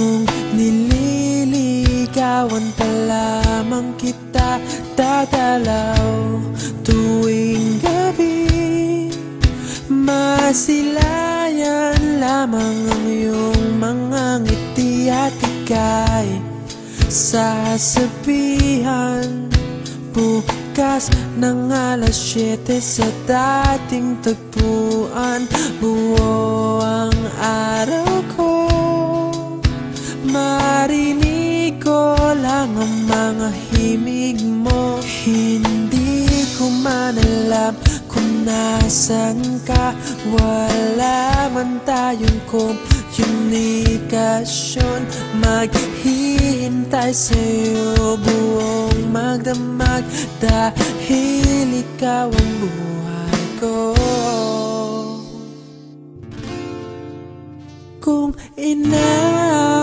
Kung nililigawan pa lamang kita Tatalaw tuwing gabi. Masilayan lamang ang iyong mga ngiti At ika'y. Sasabihan Bukas ng alas 7 sa dating tagpuan Buo ang araw ko. Lang ang mga himig mo Hindi ko man alam kung nasan ka. Wala man tayong komunikasyon. Maghihintay sa'yo buong magdamag. Dahil ikaw ang buhay ko. Kung inakala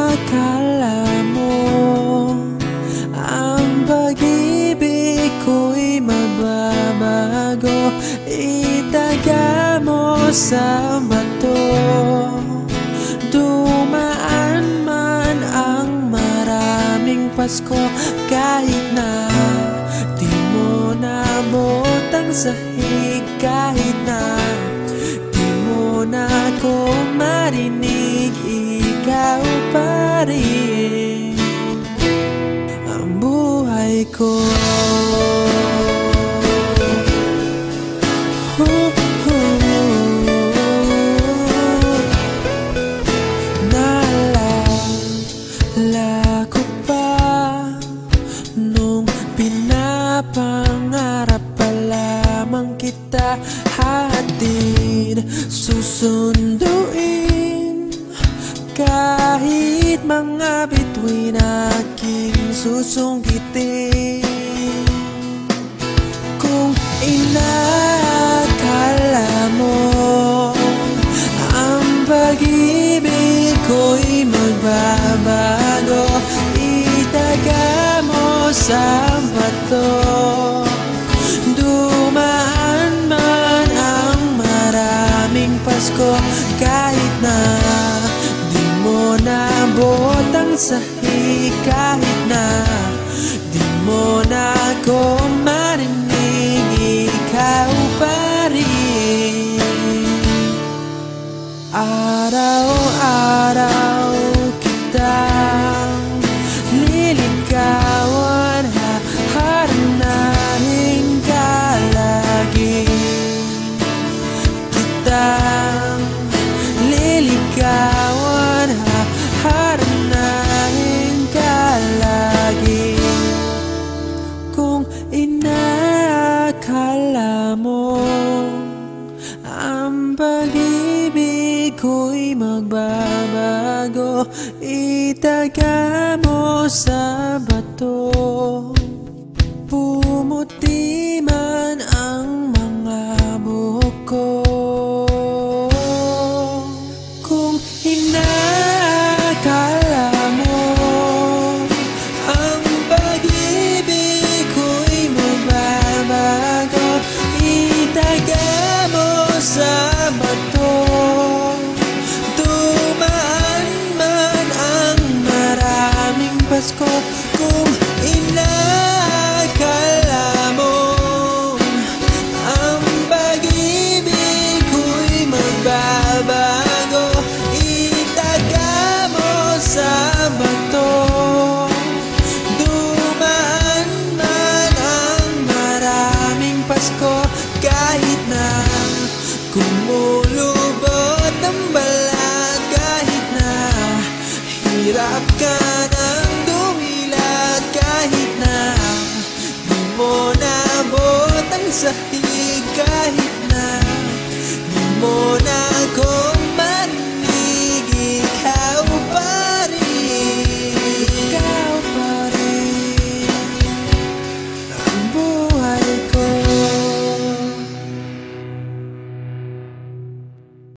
Itaga mo sa bato. Dumaan man ang maraming Pasko Kahit na di mo nabotang sahig Kahit na di mo na ako marinig Ikaw pa rin. Ang buhay ko kita Hatid susunduin. Kahit mga bituin aking susungkitin Kung inakala mo Ang pag-ibig ko'y magbabago Itaga mo sa Pasko Kahit na di mo nabot ang sahig Kahit na di mo na ako marinig Ikaw pa rin. Araw-araw kitang Kitang liligawan Haharanahin ka lagi. Kung inakala mo ang pag-ibig Itaga mo sa bato Pumuti maraming Pasko Kung inakala mo Ang pag-ibig ko'y magbabago Itaga mo sa bato. Dumaan man ang maraming Pasko Kahit na kumulubot ang balat Kahit na hirap ka nabot